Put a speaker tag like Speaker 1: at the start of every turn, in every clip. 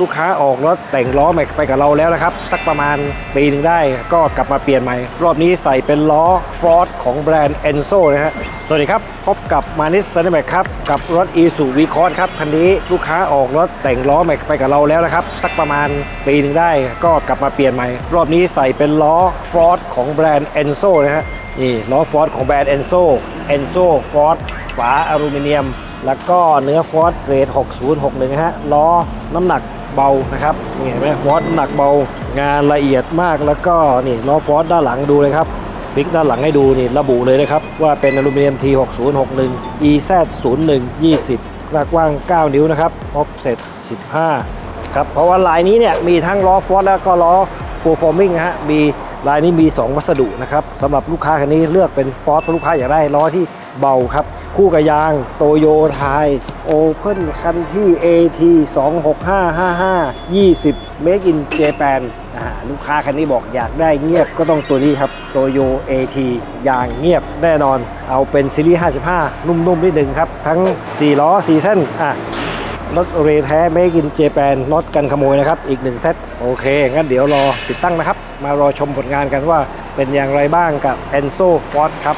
Speaker 1: ลูกค้าออกรถแต่งล้อใหม่ไปกับเราแล้วนะครับ สักประมาณปีหนึ่งได้ก็กลับมาเปลี่ยนใหม่ รอบนี้ใส่เป็นล้อฟอร์ดของแบรนด์ Enzo นะฮะสวัสดีครับ พบกับมานิสซันแมกครับ กับรถ e s u v c o s ครับคันนี้ลูกค้าออกรถแต่งล้อใหม่ไปกับเราแล้วนะครับ สักประมาณปีหนึ่งได้ก็กลับมาเปลี่ยนใหม่ รอบนี้ใส่เป็นล้อฟอร์ดของแบรนด์ Enzo นะฮะนี่ล้อฟอร์ดของแบรนด์ Enzo Enzo Ford ฝาอลูมิเนียม แล้วก็เนื้อฟอร์ดเกรด 6061ฮะล้อน้ำหนัก เบานะครับนี่เห็นไหมฟอร์ดน้ำหนักเบางานละเอียดมากแล้วก็นี่ล้อฟอร์ดด้านหลังดูเลยครับพลิกด้านหลังให้ดูนี่ระบุเลยนะครับ ว่าเป็นอลูมิเนียม T6061 EZ01 20 หน้ากว้าง 9 นิ้วนะครับออฟเซ็ต15 ครับ เพราะว่าลายนี้เนี่ยมีทั้งล้อฟอร์ดแล้วก็ล้อ ฟูลฟอร์มิงนะฮะมีลายนี้มี 2 วัสดุนะครับสำหรับลูกค้าคันนี้เลือกเป็นฟอร์ดเพราะลูกค้าอยากได้ล้อที่เบาครับ คู่กับยางโตโยไทยโอเพ่นคันที่ AT 26555 20 Make in Japan อ่าลูกค้าคันนี้บอกอยากได้เงียบก็ต้องตัวนี้ครับโตโย AT ยางเงียบแน่นอน เอาเป็นซีรีส์ 55 นุ่มๆนิดหนึ่งครับ ทั้ง 4 ล้อ 4 เส้นอะ รถเรแท้ Make in Japan รถกันขโมยนะครับ อีกหนึ่งเซตโอเค งั้นเดี๋ยวรอติดตั้งนะครับ มารอชมผลงานกันว่าเป็นอย่างไรบ้างกับ Enzo Ford ครับ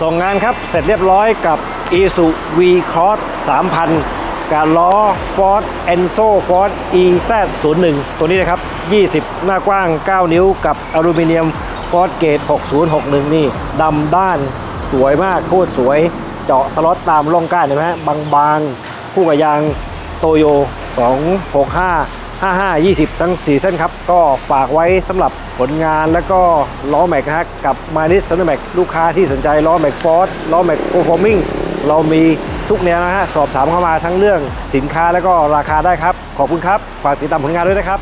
Speaker 1: ส่งงานครับเสร็จเรียบร้อยกับ i s u V Cross 3000 กับล้อ Ford Enzo Ford EZ01 ตัวนี้นะครับ 20 หน้ากว้าง 9 นิ้วกับอลูมิเนียม Ford Gate 6061 นี่ดำด้านสวยมากโคตรสวย เจาะสล็อตตามร่องก้านเห็นไหมฮะบางๆ คู่กับยางโตโย 265 55 20 ทั้ง 4 เส้นครับ ก็ฝากไว้สำหรับผลงานแล้วก็ล้อแม็กฮะกับมานิสซันแม็กลูกค้าที่สนใจล้อแม็กฟอร์ดล้อแม็กโ r ฟอร์มิงเรามีทุกแนวนะฮะ สอบถามเข้ามาทั้งเรื่องสินค้าแล้วก็ราคาได้ครับ ขอบคุณครับ ฝากติดตามผลงานด้วยนะครับ